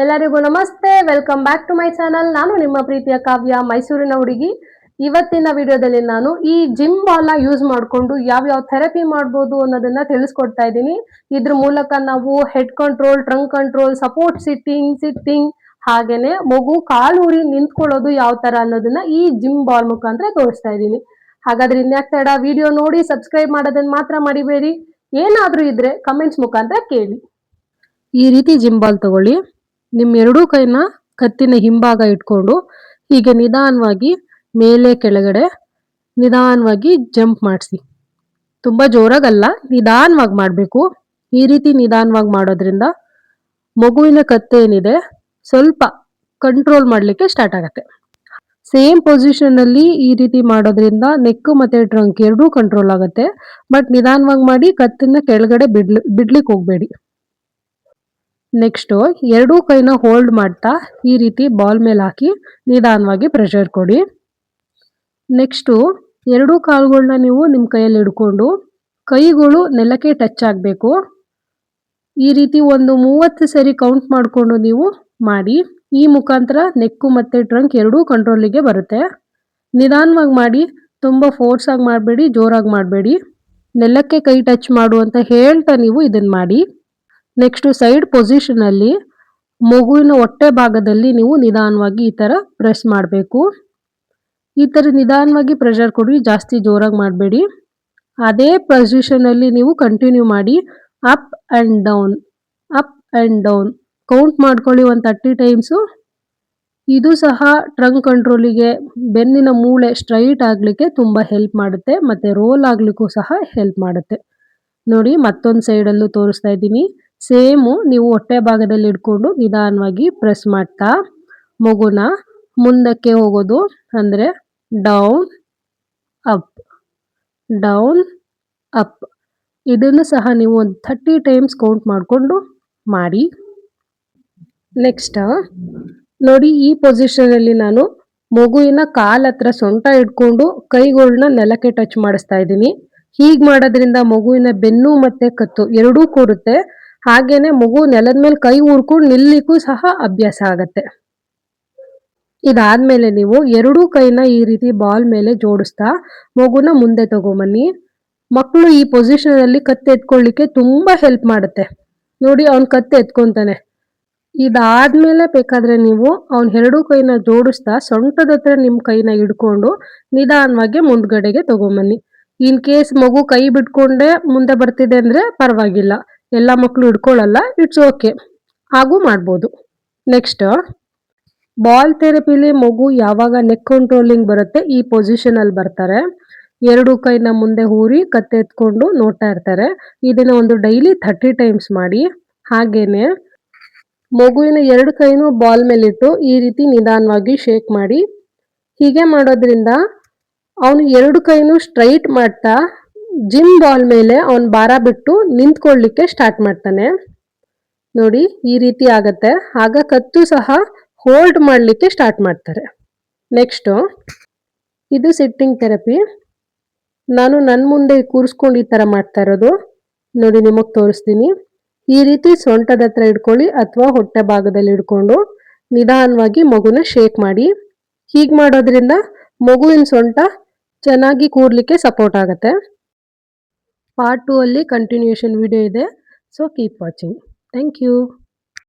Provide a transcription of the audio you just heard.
ಎಲ್ಲರಿಗೂ ನಮಸ್ತೆ. Welcome back to my channel ನಾನು ನಿಮ್ಮ ಪ್ರೀತಿಯ ಕಾವ್ಯ, ಮೈಸೂರಿನ ಹುಡುಗಿ. ಇವತ್ತಿನ ವಿಡಿಯೋದಲ್ಲಿ ನಾನು ಈ ಜಿಮ್ ಬಾಲ್ ಯೂಸ್ ಮಾಡಿಕೊಂಡು ಯಾವ್ಯಾವ ಥೆರಪಿ ಮಾಡ್ಬೋದು ಅನ್ನೋದನ್ನ ತಿಳಿಸ್ಕೊಡ್ತಾ ಇದ್ದೀನಿ. ಇದ್ರ ಮೂಲಕ ನಾವು head control trunk control support sitting sitting ಹಾಗೇನೆ ಮಗು ಕಾಲು ಊರಿ ನಿಂತ್ಕೊಳ್ಳೋದು ಯಾವ ತರ ಅನ್ನೋದನ್ನ ಈ ಜಿಮ್ ಬಾಲ್ ಮುಖಾಂತರ ತೋರಿಸ್ತಾ ಇದ್ದೀನಿ. ಹಾಗಾದ್ರೆ ಇನ್ಯಾಕ್ತಾಡ ವಿಡಿಯೋ ನೋಡಿ ಸಬ್ಸ್ಕ್ರೈಬ್ ಮಾಡೋದನ್ನ ಮಾತ್ರ ಮರಿಬೇಡಿ. ಏನಾದ್ರೂ ಇದ್ರೆ ಕಮೆಂಟ್ಸ್ ಮುಖಾಂತರ ಕೇಳಿ. ಈ ರೀತಿ ಜಿಮ್ ಬಾಲ್ ತಗೊಳ್ಳಿ. ನಿಮ್ಮ ಎರಡೂ ಕೈನ ಕತ್ತಿನ ಹಿಂಭಾಗ ಇಟ್ಕೊಂಡು ಹೀಗೆ ನಿಧಾನವಾಗಿ ಮೇಲೆ ಕೆಳಗಡೆ ನಿಧಾನವಾಗಿ ಜಂಪ್ ಮಾಡಿಸಿ. ತುಂಬ ಜೋರಾಗಲ್ಲ, ನಿಧಾನವಾಗಿ ಮಾಡಬೇಕು. ಈ ರೀತಿ ನಿಧಾನವಾಗಿ ಮಾಡೋದ್ರಿಂದ ಮಗುವಿನ ಕತ್ತೆ ಏನಿದೆ ಸ್ವಲ್ಪ ಕಂಟ್ರೋಲ್ ಮಾಡಲಿಕ್ಕೆ ಸ್ಟಾರ್ಟ್ ಆಗುತ್ತೆ. ಸೇಮ್ ಪೊಸಿಷನಲ್ಲಿ ಈ ರೀತಿ ಮಾಡೋದ್ರಿಂದ ನೆಕ್ಕು ಮತ್ತು ಟ್ರಂಕ್ ಎರಡೂ ಕಂಟ್ರೋಲ್ ಆಗುತ್ತೆ. ಬಟ್ ನಿಧಾನವಾಗಿ ಮಾಡಿ ಕತ್ತನ್ನ ಕೆಳಗಡೆ ಬಿಡ್ಲಿ ಬಿಡ್ಲಿಕ್ಕೆ ಹೋಗ್ಬೇಡಿ. ನೆಕ್ಸ್ಟ್ ಎರಡೂ ಕೈನ ಹೋಲ್ಡ್ ಮಾಡ್ತಾ ಈ ರೀತಿ ಬಾಲ್ ಮೇಲೆ ಹಾಕಿ ನಿಧಾನವಾಗಿ ಪ್ರೆಷರ್ ಕೊಡಿ. ನೆಕ್ಸ್ಟು ಎರಡೂ ಕಾಲುಗಳನ್ನ ನೀವು ನಿಮ್ಮ ಕೈಯಲ್ಲಿ ಹಿಡ್ಕೊಂಡು ಕೈಗಳು ನೆಲಕ್ಕೆ ಟಚ್ ಆಗಬೇಕು. ಈ ರೀತಿ ಒಂದು ಮೂವತ್ತು ಸರಿ ಕೌಂಟ್ ಮಾಡಿಕೊಂಡು ನೀವು ಮಾಡಿ, ಈ ಮುಖಾಂತರ ನೆಕ್ಕು ಮತ್ತು ಟ್ರಂಕ್ ಎರಡೂ ಕಂಟ್ರೋಲಿಗೆ ಬರುತ್ತೆ. ನಿಧಾನವಾಗಿ ಮಾಡಿ, ತುಂಬ ಫೋರ್ಸಾಗಿ ಮಾಡಬೇಡಿ, ಜೋರಾಗಿ ಮಾಡಬೇಡಿ. ನೆಲಕ್ಕೆ ಕೈ ಟಚ್ ಮಾಡು ಅಂತ ಹೇಳ್ತಾ ನೀವು ಇದನ್ನು ಮಾಡಿ. ನೆಕ್ಸ್ಟ್ ಸೈಡ್ ಪೊಸಿಷನ್ ಅಲ್ಲಿ ಮಗುವಿನ ಹೊಟ್ಟೆ ಭಾಗದಲ್ಲಿ ನೀವು ನಿಧಾನವಾಗಿ ಈ ಥರ ಪ್ರೆಸ್ ಮಾಡಬೇಕು. ಈ ಥರ ನಿಧಾನವಾಗಿ ಪ್ರೆಷರ್ ಕೊಡಿ ಜಾಸ್ತಿ ಜೋರಾಗಿ ಮಾಡಬೇಡಿ. ಅದೇ ಪೊಸಿಷನಲ್ಲಿ ನೀವು ಕಂಟಿನ್ಯೂ ಮಾಡಿ up and down up and down count ಮಾಡ್ಕೊಳ್ಳಿ ಒಂದು ತರ್ಟಿ ಟೈಮ್ಸು ಇದು ಸಹ ಟ್ರಂಕ್ ಕಂಟ್ರೋಲಿಗೆ ಬೆನ್ನಿನ ಮೂಳೆ ಸ್ಟ್ರೈಟ್ ಆಗಲಿಕ್ಕೆ ತುಂಬ ಹೆಲ್ಪ್ ಮಾಡುತ್ತೆ, ಮತ್ತು ರೋಲ್ ಆಗಲಿಕ್ಕೂ ಸಹ ಹೆಲ್ಪ್ ಮಾಡುತ್ತೆ. ನೋಡಿ ಮತ್ತೊಂದು ಸೈಡಲ್ಲೂ ತೋರಿಸ್ತಾ ಇದ್ದೀನಿ. ಸೇಮು ನೀವು ಹೊಟ್ಟೆ ಭಾಗದಲ್ಲಿ ಇಟ್ಕೊಂಡು ನಿಧಾನವಾಗಿ ಪ್ರೆಸ್ ಮಾಡ್ತಾ, ಮಗುನ ಮುಂದಕ್ಕೆ ಹೋಗೋದು ಅಂದರೆ ಡೌನ್ ಅಪ್ ಡೌನ್ ಅಪ್ ಇದನ್ನು ಸಹ ನೀವು ಒಂದು ಥರ್ಟಿ ಟೈಮ್ಸ್ ಕೌಂಟ್ ಮಾಡಿಕೊಂಡು ಮಾಡಿ. ನೆಕ್ಸ್ಟ್ ನೋಡಿ ಈ ಪೊಸಿಷನಲ್ಲಿ ನಾನು ಮಗುವಿನ ಕಾಲ ಹತ್ರ ಸೊಂಟ ಇಟ್ಕೊಂಡು ಕೈಗಳನ್ನ ನೆಲಕ್ಕೆ ಟಚ್ ಮಾಡಿಸ್ತಾ ಇದ್ದೀನಿ. ಹೀಗೆ ಮಾಡೋದ್ರಿಂದ ಮಗುವಿನ ಬೆನ್ನು ಮತ್ತೆ ಕತ್ತು ಎರಡೂ ಕೂರುತ್ತೆ. ಹಾಗೇನೆ ಮಗು ನೆಲದ ಮೇಲೆ ಕೈ ಊರ್ಕೊಂಡು ನಿಲ್ಲಿಕ್ಕೂ ಸಹ ಅಭ್ಯಾಸ ಆಗತ್ತೆ. ಇದಾದ್ಮೇಲೆ ನೀವು ಎರಡೂ ಕೈನ ಈ ರೀತಿ ಬಾಲ್ ಮೇಲೆ ಜೋಡಿಸ್ತಾ ಮಗುನ ಮುಂದೆ ತಗೊಂಬನ್ನಿ. ಮಕ್ಕಳು ಈ ಪೊಸಿಷನ್ ಕತ್ತೆ ಎತ್ಕೊಳ್ಳಿಕ್ಕೆ ತುಂಬಾ ಹೆಲ್ಪ್ ಮಾಡುತ್ತೆ. ನೋಡಿ ಅವ್ನ್ ಕತ್ತೆ ಎತ್ಕೊಂತಾನೆ. ಇದಾದ್ಮೇಲೆ ಬೇಕಾದ್ರೆ ನೀವು ಅವ್ನ ಎರಡೂ ಕೈನ ಜೋಡಿಸ್ತಾ ಸೊಂಟದ ಹತ್ರ ನಿಮ್ ಕೈನ ಹಿಡ್ಕೊಂಡು ನಿಧಾನವಾಗಿ ಮುಂದ್ಗಡೆಗೆ ತಗೊಂಬನ್ನಿ. ಇನ್ ಕೇಸ್ ಮಗು ಕೈ ಬಿಟ್ಕೊಂಡೆ ಮುಂದೆ ಬರ್ತಿದೆ ಅಂದ್ರೆ ಪರವಾಗಿಲ್ಲ. ಎಲ್ಲ ಮಕ್ಕಳು ಹಿಡ್ಕೊಳ್ಳಲ್ಲ ಇಟ್ಸ್ ಓಕೆ ಹಾಗೂ ಮಾಡ್ಬೋದು. ನೆಕ್ಸ್ಟ್ ಬಾಲ್ ಥೆರಪಿಲಿ ಮಗು ಯಾವಾಗ ನೆಕ್ ಕಂಟ್ರೋಲಿಂಗ್ ಬರುತ್ತೆ, ಈ ಪೊಸಿಷನಲ್ಲಿ ಬರ್ತಾರೆ. ಎರಡು ಕೈನ ಮುಂದೆ ಊರಿ ಕತ್ತೆ ಎತ್ಕೊಂಡು ನೋಡ್ತಾ ಇರ್ತಾರೆ. ಇದನ್ನ ಒಂದು ಡೈಲಿ ಥರ್ಟಿ ಟೈಮ್ಸ್ ಮಾಡಿ, ಹಾಗೇನೆ ಮಗುವಿನ ಎರಡು ಕೈನೂ ಬಾಲ್ ಮೇಲಿಟ್ಟು ಈ ರೀತಿ ನಿಧಾನವಾಗಿ ಶೇಕ್ ಮಾಡಿ, ಹೀಗೆ ಮಾಡೋದ್ರಿಂದ ಅವನು ಎರಡು ಕೈನೂ ಸ್ಟ್ರೈಟ್ ಮಾಡ್ತಾ ಜಿಮ್ ಬಾಲ್ ಮೇಲೆ ಅವನ್ ಭಾರ ಬಿಟ್ಟು ನಿಂತ್ಕೊಳ್ಳಿಕ್ಕೆ ಸ್ಟಾರ್ಟ್ ಮಾಡ್ತಾನೆ. ನೋಡಿ, ಈ ರೀತಿ ಆಗತ್ತೆ. ಆಗ ಕತ್ತು ಸಹ ಹೋಲ್ಡ್ ಮಾಡಲಿಕ್ಕೆ ಸ್ಟಾರ್ಟ್ ಮಾಡ್ತಾರೆ. ನೆಕ್ಸ್ಟ್ ಇದು ಸಿಟ್ಟಿಂಗ್ ಥೆರಪಿ ನಾನು ನನ್ನ ಮುಂದೆ ಕೂರಿಸ್ಕೊಂಡು ಈ ಥರ ಮಾಡ್ತಾ ಇರೋದು. ನೋಡಿ, ನಿಮಗೆ ತೋರಿಸ್ತೀನಿ. ಈ ರೀತಿ ಸೊಂಟದ ಹತ್ರ ಇಟ್ಕೊಳ್ಳಿ ಅಥವಾ ಹೊಟ್ಟೆ ಭಾಗದಲ್ಲಿ ಇಟ್ಕೊಂಡು ನಿಧಾನವಾಗಿ ಮಗುನ ಶೇಕ್ ಮಾಡಿ. ಹೀಗೆ ಮಾಡೋದ್ರಿಂದ ಮಗುವಿನ ಸೊಂಟ ಚೆನ್ನಾಗಿ ಕೂರ್ಲಿಕ್ಕೆ ಸಪೋರ್ಟ್ ಆಗುತ್ತೆ. ಪಾರ್ಟ್ ಟೂ ಅಲ್ಲಿ ಕಂಟಿನ್ಯೂಷನ್ ವಿಡಿಯೋ ಇದೆ. So keep watching thank you